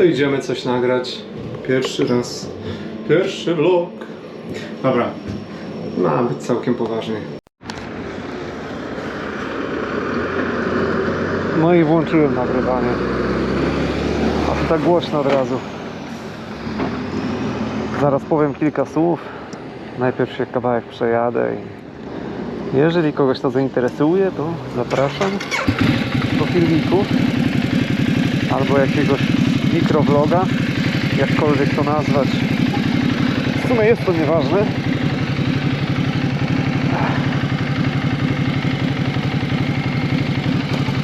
to idziemy coś nagrać. Pierwszy raz. Pierwszy vlog. Dobra. Ma być całkiem poważnie. No i włączyłem nagrywanie. A to tak głośno od razu. Zaraz powiem kilka słów. Najpierw się kawałek przejadę i jeżeli kogoś to zainteresuje, to zapraszam do filmiku albo jakiegoś mikrowloga, jakkolwiek to nazwać. W sumie jest to nieważne.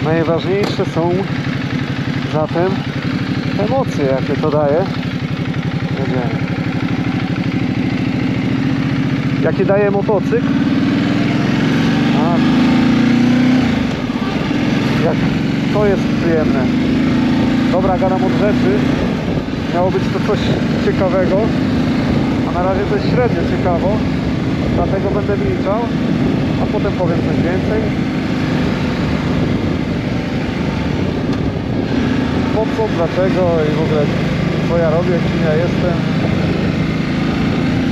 Najważniejsze są zatem emocje, jakie to daje. Jakie daje motocykl? A, jak to jest przyjemne. Dobra, gadam od rzeczy. Miało być to coś ciekawego, a na razie to jest średnio ciekawo, dlatego będę milczał, a potem powiem coś więcej. Po co, dlaczego i w ogóle co ja robię, kim ja jestem.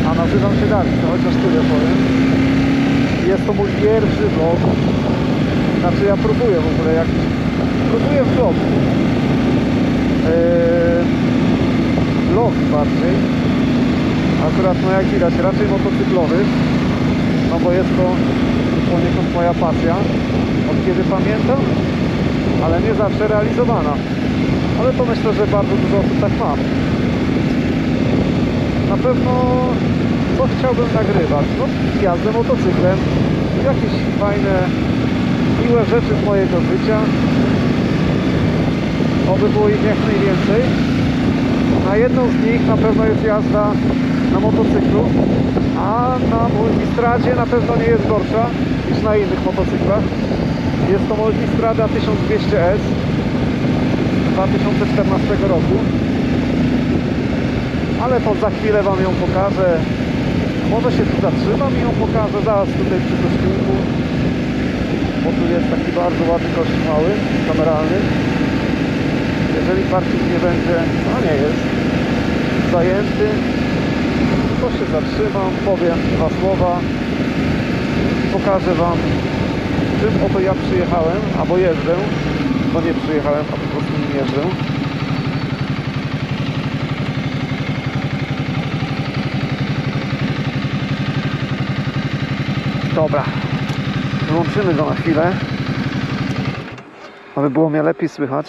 A nazywam się Dawid, to chociaż tyle powiem. Jest to mój pierwszy vlog. Znaczy ja próbuję w ogóle jak próbuję vlog. Yy, vlog bardziej. Akurat no jak widać raczej motocyklowy. No bo jest to poniekąd moja pasja. Od kiedy pamiętam, ale nie zawsze realizowana. Ale to myślę, że bardzo dużo osób tak ma. Na pewno co chciałbym nagrywać? No jazdę motocyklem, jakieś fajne, miłe rzeczy z mojego życia. Oby było ich jak najwięcej. Na jedną z nich na pewno jest jazda na motocyklu, a na multistradzie na pewno nie jest gorsza niż na innych motocyklach. Jest to Multistrada 1200S 2014 roku. Ale to za chwilę Wam ją pokażę. Może się tu zatrzymam i ją pokażę zaraz tutaj przy kościółku. Bo tu jest taki bardzo ładny kościół mały, kameralny. Jeżeli parking nie będzie, no nie jest, zajęty, to się zatrzymam, powiem dwa słowa pokażę Wam czym oto ja przyjechałem, albo jeżdżę, bo nie przyjechałem, a po prostu nim jeżdżę. Dobra, wyłączymy go na chwilę, aby było mnie lepiej słychać.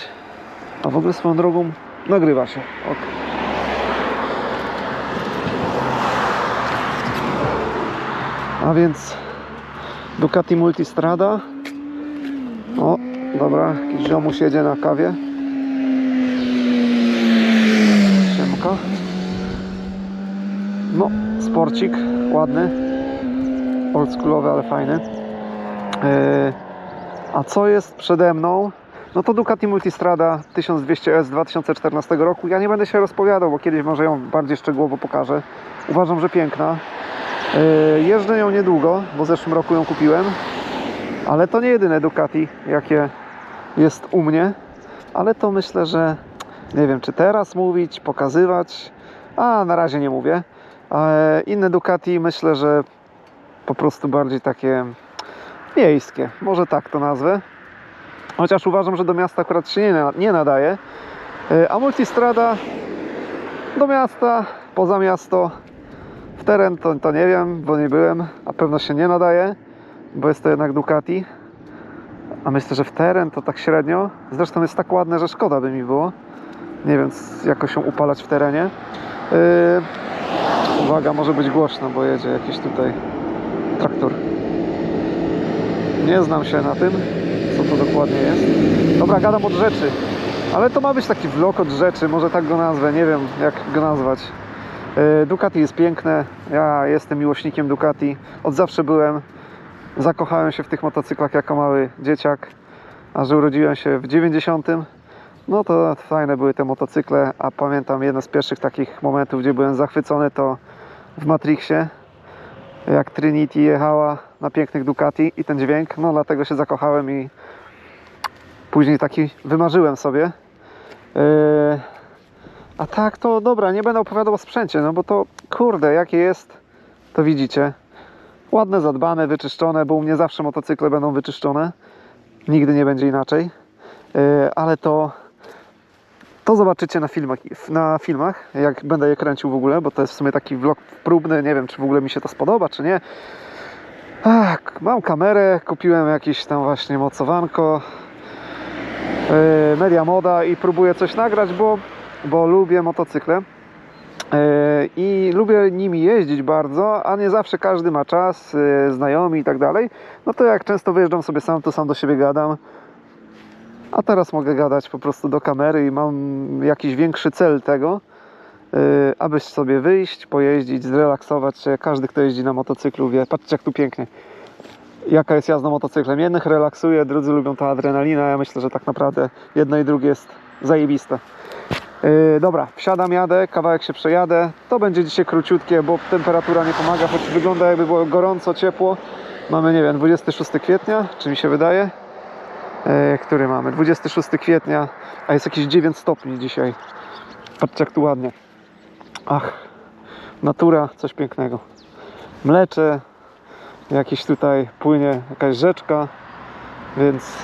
A w ogóle swoją drogą nagrywa się. A więc Ducati Multistrada. O, dobra, jakiś ziomuś jedzie na kawie. Siemka. No, sporcik, ładny. Oldschoolowy, ale fajny. Yy, a co jest przede mną? No to Ducati Multistrada 1200S 2014 roku. Ja nie będę się rozpowiadał, bo kiedyś może ją bardziej szczegółowo pokażę. Uważam, że piękna. Yy, Jeżdżę nią niedługo, bo w zeszłym roku ją kupiłem. Ale to nie jedyne Ducati, jakie jest u mnie. Ale to myślę, że nie wiem, czy teraz mówić, pokazywać. A na razie nie mówię. E, Inne Ducati myślę, że po prostu bardziej takie miejskie. Może tak to nazwę. Chociaż uważam, że do miasta akurat się nie, nie nadaje. E, A Multistrada do miasta, poza miasto, w teren to, to nie wiem, bo nie byłem, a pewno się nie nadaje, bo jest to jednak Ducati. A myślę, że w teren to tak średnio. Zresztą jest tak ładne, że szkoda by mi było. Nie wiem, jak się upalać w terenie. Yy, uwaga, może być głośno, bo jedzie jakiś tutaj traktor. Nie znam się na tym, co to dokładnie jest. Dobra, gadam od rzeczy. Ale to ma być taki vlog od rzeczy, może tak go nazwę, nie wiem jak go nazwać. Yy, Ducati jest piękne, ja jestem miłośnikiem Ducati, od zawsze byłem. Zakochałem się w tych motocyklach jako mały dzieciak, a że urodziłem się w 90. No to fajne były te motocykle, a pamiętam jeden z pierwszych takich momentów, gdzie byłem zachwycony to w Matrixie, jak Trinity jechała na pięknych Ducati i ten dźwięk, no dlatego się zakochałem i później taki wymarzyłem sobie. Yy, A tak to dobra, nie będę opowiadał o sprzęcie, no bo to kurde, jakie jest, to widzicie. Ładne, zadbane, wyczyszczone, bo u mnie zawsze motocykle będą wyczyszczone. Nigdy nie będzie inaczej. Yy, ale to to zobaczycie na filmach, na filmach, jak będę je kręcił w ogóle, bo to jest w sumie taki vlog próbny, nie wiem czy w ogóle mi się to spodoba, czy nie. Ach, mam kamerę, kupiłem jakieś tam właśnie mocowanko, yy, Media Moda i próbuję coś nagrać, bo, bo lubię motocykle. Yy, I lubię nimi jeździć bardzo, a nie zawsze każdy ma czas, yy, znajomi i tak dalej. No to jak często wyjeżdżam sobie sam, to sam do siebie gadam. A teraz mogę gadać po prostu do kamery i mam jakiś większy cel tego, yy, aby sobie wyjść, pojeździć, zrelaksować się. Każdy, kto jeździ na motocyklu wie, patrzcie jak tu pięknie. Jaka jest jazda motocyklem. Jednych relaksuje, drudzy lubią ta adrenalina. Ja myślę, że tak naprawdę jedno i drugie jest zajebiste. Yy, dobra, wsiadam, jadę, kawałek się przejadę. To będzie dzisiaj króciutkie, bo temperatura nie pomaga, choć wygląda jakby było gorąco, ciepło. Mamy, nie wiem, 26 kwietnia, czy mi się wydaje? e, który mamy. 26 kwietnia, a jest jakieś 9 stopni dzisiaj. Patrzcie jak tu ładnie. Ach, natura, coś pięknego. Mlecze, jakieś tutaj płynie jakaś rzeczka, więc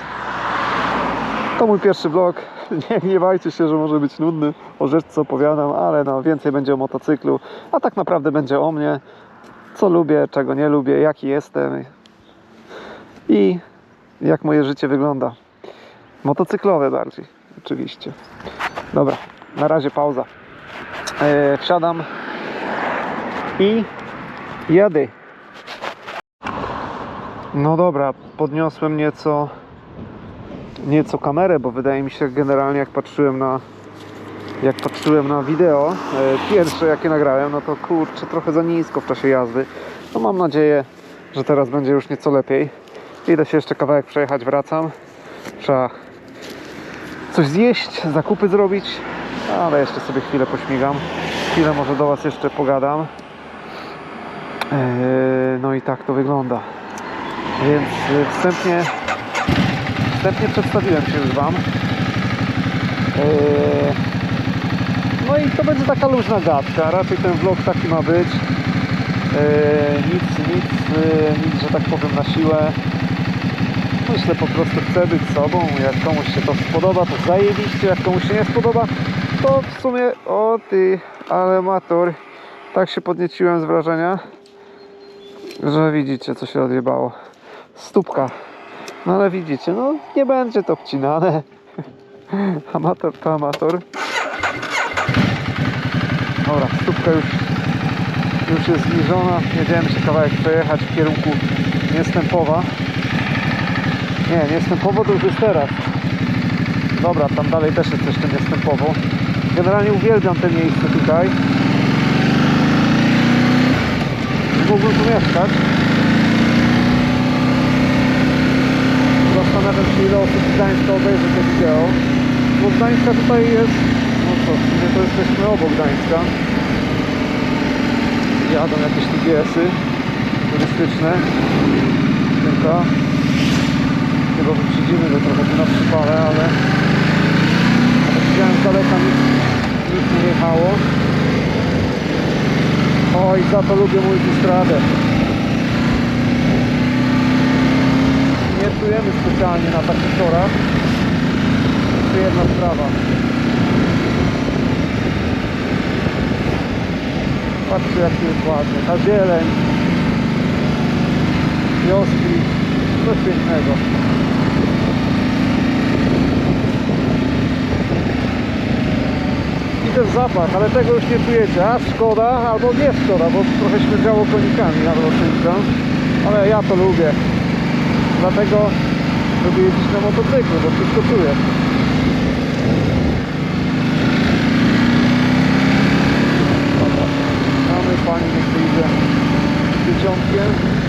to mój pierwszy vlog. Nie gniewajcie się, że może być nudny, o rzeczce opowiadam, ale no więcej będzie o motocyklu, a tak naprawdę będzie o mnie, co lubię, czego nie lubię, jaki jestem i jak moje życie wygląda. Motocyklowe bardziej, oczywiście. Dobra, na razie pauza. E, wsiadam i jadę. No dobra, podniosłem nieco nieco kamerę, bo wydaje mi się generalnie jak patrzyłem na jak patrzyłem na wideo e, pierwsze jakie nagrałem, no to kurczę trochę za nisko w czasie jazdy. No mam nadzieję, że teraz będzie już nieco lepiej. Idę się jeszcze kawałek przejechać, wracam. Trzeba coś zjeść, zakupy zrobić, ale jeszcze sobie chwilę pośmigam. Chwilę może do Was jeszcze pogadam. Eee, No i tak to wygląda. Więc y, wstępnie, wstępnie przedstawiłem się już Wam. Eee, No i to będzie taka luźna gadka. Raczej ten vlog taki ma być. Eee, Nic, nic, y, nic, że tak powiem na siłę. Myślę po prostu chcę być sobą. Jak komuś się to spodoba, to zajebiście. Jak komuś się nie spodoba, to w sumie o ty, ale amator. Tak się podnieciłem z wrażenia, że widzicie co się odjebało. Stópka. No ale widzicie, no nie będzie to wcinane. Amator to amator. Dobra, stópka już, już jest zniżona. Jedziemy się kawałek przejechać w kierunku Niestępowa. Nie, Niestępowo to już jest teraz. Dobra, tam dalej też jest jeszcze Niestępowo. Generalnie uwielbiam te miejsce tutaj. Mógłbym tu mieszkać. Zastanawiam się ile osób z Gdańska obejrzy to wideo. Bo Gdańska tutaj jest, no co, sumie to jesteśmy obok Gdańska. Jadą jakieś tu GS-y turystyczne. Tylko chyba wyprzedzimy go trochę tu na przypale, ale widziałem z daleka nic, nic nie jechało. Oj, za to lubię multistradę. Nie czujemy specjalnie na takich torach. To jedna sprawa. Patrzcie jak tu jest ładnie. Ta zieleń. Wioski. Coś pięknego. I ten zapach, ale tego już nie czujecie. A szkoda, albo nie szkoda, bo trochę śmierdziało konikami na lotniska. Ale ja to lubię. Dlatego lubię jeździć na motocyklu, bo wszystko czuję. Mamy pani, niech wyjdzie dzieciątkiem.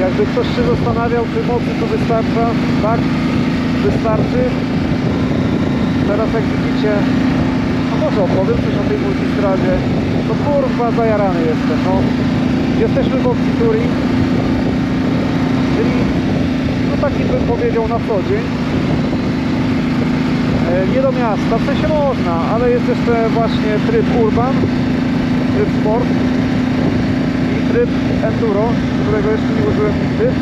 Jakby ktoś się zastanawiał, czy mocy tu wystarcza, tak, wystarczy. teraz jak widzicie, no może opowiem coś o tej multistradzie. No kurwa, zajarany jestem, no. Jesteśmy w opcji touring, czyli no taki bym powiedział na co dzień. E, Nie do miasta, w sensie można, ale jest jeszcze właśnie tryb urban, tryb sport tryb enduro, którego jeszcze nie użyłem nigdy. Yy,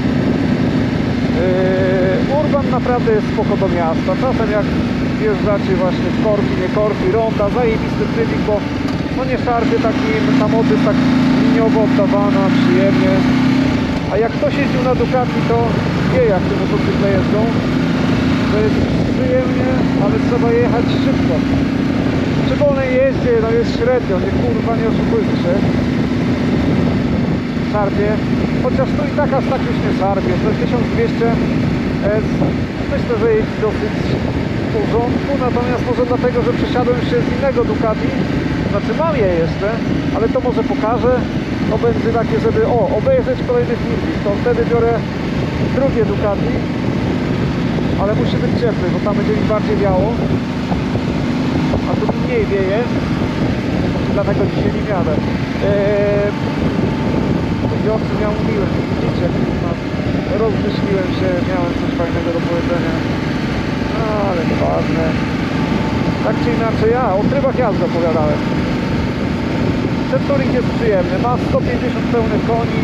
Urban naprawdę jest spoko do miasta. Czasem jak wjeżdżacie właśnie w korki, nie korki, ronda, zajebisty trybik, bo no nie szarpie takim, ta moc jest tak liniowo oddawana, przyjemnie. A jak ktoś jeździł na Ducati, to wie jak te motocykle jeżdżą. To jest przyjemnie, ale trzeba jechać szybko. Przy wolnej jeździe no jest średnio, nie kurwa nie oszukujmy się szarpie, chociaż tu i tak aż tak już nie szarpie, to 1200 S myślę, że jest dosyć w porządku, natomiast może dlatego, że przesiadłem się z innego Ducati, znaczy mam je jeszcze, ale to może pokażę, to będzie takie, żeby o, obejrzeć kolejny filmik, to wtedy biorę drugie Ducati, ale musi być ciepły, bo tam będzie mi bardziej wiało, a tu mniej wieje, dlatego dzisiaj nie jadę. Eee, czym ja mówiłem, widzicie, kurwa, rozmyśliłem się, miałem coś fajnego do powiedzenia, no, ale nieważne. Tak czy inaczej, ja o trybach jazdy opowiadałem. Ten touring jest przyjemny, ma 150 pełnych koni,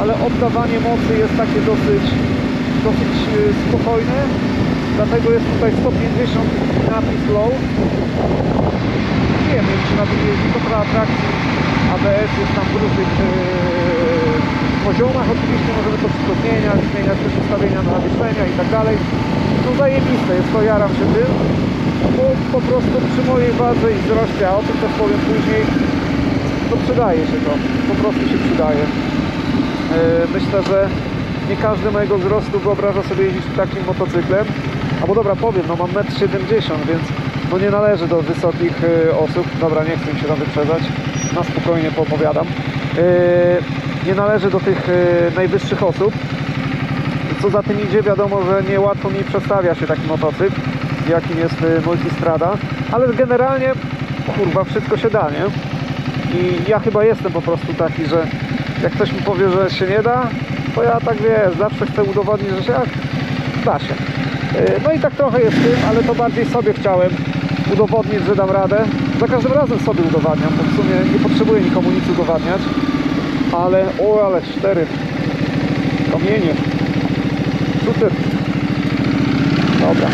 ale oddawanie mocy jest takie dosyć, dosyć yy, spokojne, dlatego jest tutaj 150 napis low. Nie wiem, czy na to atrakcji ABS jest tam w różnych yy, poziomach. Oczywiście możemy to wszystko zmieniać, zmieniać też ustawienia na nawieszenia i tak dalej. No zajebiste jest to, jaram się tym, bo po prostu przy mojej wadze i wzroście, a o tym też powiem później, to przydaje się to, po prostu się przydaje. Yy, myślę, że nie każdy mojego wzrostu wyobraża sobie jeździć takim motocyklem. Albo dobra, powiem, no mam 1,70 m, więc no nie należy do wysokich y, osób. Dobra, nie chcę mi się tam wyprzedzać. Na spokojnie poopowiadam. Nie należy do tych y, najwyższych osób. Co za tym idzie, wiadomo, że niełatwo mi przedstawia się taki motocykl, jakim jest y, Multistrada, ale generalnie, kurwa, wszystko się da, nie? I ja chyba jestem po prostu taki, że jak ktoś mi powie, że się nie da, to ja tak wiesz, zawsze chcę udowodnić, że się jak da się. Yy, No i tak trochę jest tym, ale to bardziej sobie chciałem udowodnić, że dam radę. Za każdym razem sobie udowadniam, bo w sumie nie potrzebuję nikomu nic udowadniać. Ale, o, ale cztery kamienie. Super. Dobra.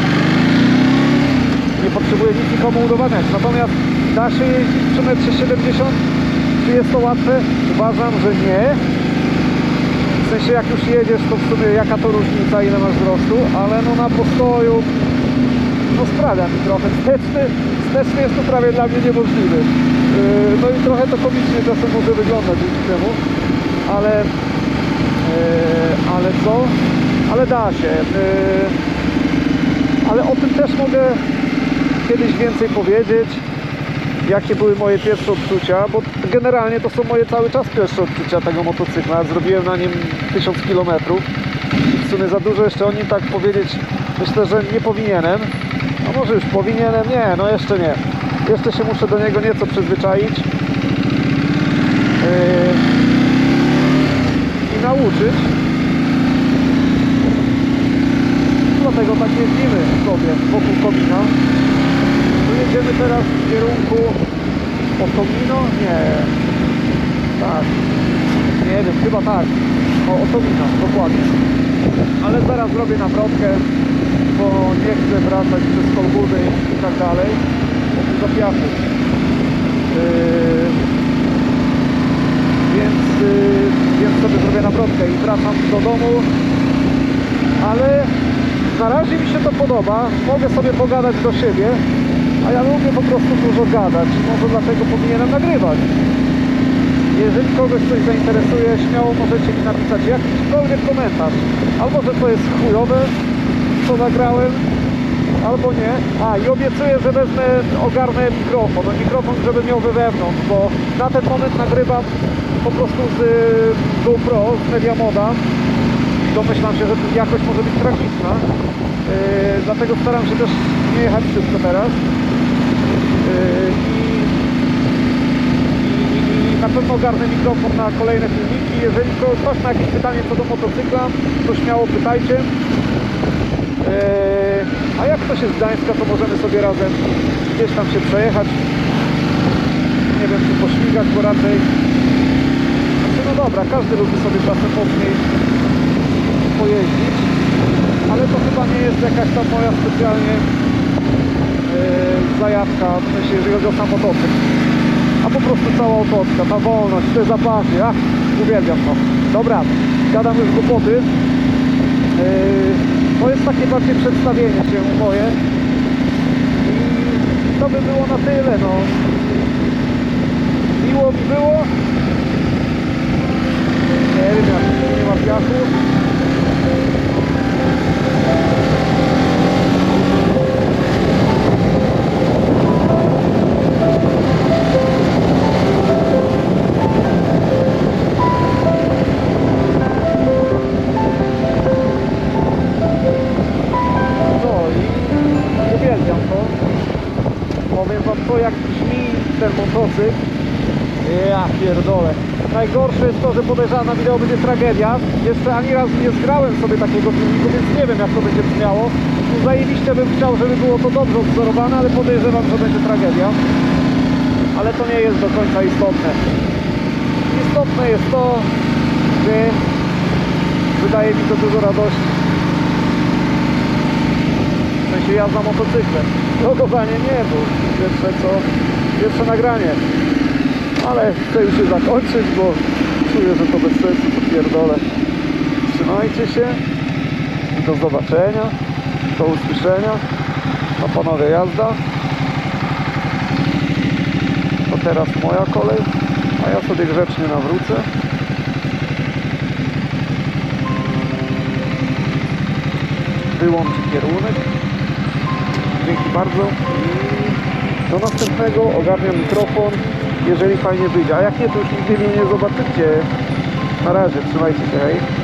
Nie potrzebuję nic nikomu udowadniać. Natomiast da się jeździć przy metrze 70? Czy jest to łatwe? Uważam, że nie. W sensie jak już jedziesz, to w sumie jaka to różnica, ile masz wzrostu, ale no na postoju no sprawia mi trochę. Wsteczny, wsteczny jest to prawie dla mnie niemożliwy. Yy, No i trochę to komicznie czasem może wyglądać dzięki temu, ale yy, ale co? Ale da się. Yy, Ale o tym też mogę kiedyś więcej powiedzieć jakie były moje pierwsze odczucia, bo generalnie to są moje cały czas pierwsze odczucia tego motocykla. Zrobiłem na nim 1000 km. W sumie za dużo jeszcze o nim tak powiedzieć myślę, że nie powinienem. No może już powinienem? Nie, no jeszcze nie. Jeszcze się muszę do niego nieco przyzwyczaić. Yy, I nauczyć. Dlatego tak jeździmy sobie wokół komina. Tu jedziemy teraz w kierunku Otomino? Nie. Tak. Nie wiem, chyba tak. O, Otomino, dokładnie. Ale zaraz zrobię nawrotkę, bo nie chcę wracać przez Kolbudy i tak dalej. Za piasek. Yy, więc, yy, więc sobie zrobię nawrotkę i wracam do domu. Ale na razie mi się to podoba. Mogę sobie pogadać do siebie. A ja lubię po prostu dużo gadać. Może dlatego powinienem nagrywać. Jeżeli kogoś coś zainteresuje, śmiało możecie mi napisać jakikolwiek komentarz. Albo, że to jest chujowe, co nagrałem, albo nie. A, i obiecuję, że wezmę, ogarnę mikrofon. No, mikrofon, żeby miał we wewnątrz, bo na ten moment nagrywam po prostu z GoPro, z Media Moda. Domyślam się, że jakość może być tragiczna. Yy, dlatego staram się też nie jechać szybko teraz. Yy, na pewno ogarnę mikrofon na kolejne filmiki. Jeżeli ktoś ma jakieś pytanie co do motocykla, to śmiało pytajcie. Jak ktoś jest z Gdańska, to możemy sobie razem gdzieś tam się przejechać. Nie wiem, czy pośmigać, bo raczej... Znaczy, no dobra, każdy lubi sobie czasem mocniej pojeździć, ale to chyba nie jest jakaś tam moja specjalnie yy, zajawka, w sensie jeżeli chodzi o sam motocykl. A po prostu cała otoczka, ta wolność, te zapachy, ach, uwielbiam to. Dobra, gadam już głupoty. Yy, to jest takie bardziej przedstawienie się moje. I to by było na tyle, no. Miło mi było. Nie wiem, jak nie ma piachu. No to. Powiem wam to jak brzmi ten motocykl. Ja pierdolę. Najgorsze jest to, że podejrzewam na wideo będzie tragedia. Jeszcze ani razu nie zgrałem sobie takiego filmiku, więc nie wiem jak to będzie brzmiało. No, Zajebiście bym chciał, żeby było to dobrze odwzorowane, ale podejrzewam, że będzie tragedia. Ale to nie jest do końca istotne. Istotne jest to, że wydaje mi to dużo radości. Sensie jazda motocyklem. Logowanie nie, bo pierwsze co, pierwsze nagranie. Ale chcę już się zakończyć, bo czuję, że to bez sensu, to pierdolę. Trzymajcie się do zobaczenia, do usłyszenia. No panowie, jazda. To teraz moja kolej, a ja sobie grzecznie nawrócę. Wyłączę kierunek. Dzięki bardzo. Do następnego ogarniam mikrofon, jeżeli fajnie wyjdzie. A jak nie, to już nigdy mnie nie zobaczycie. Na razie, trzymajcie się, hej.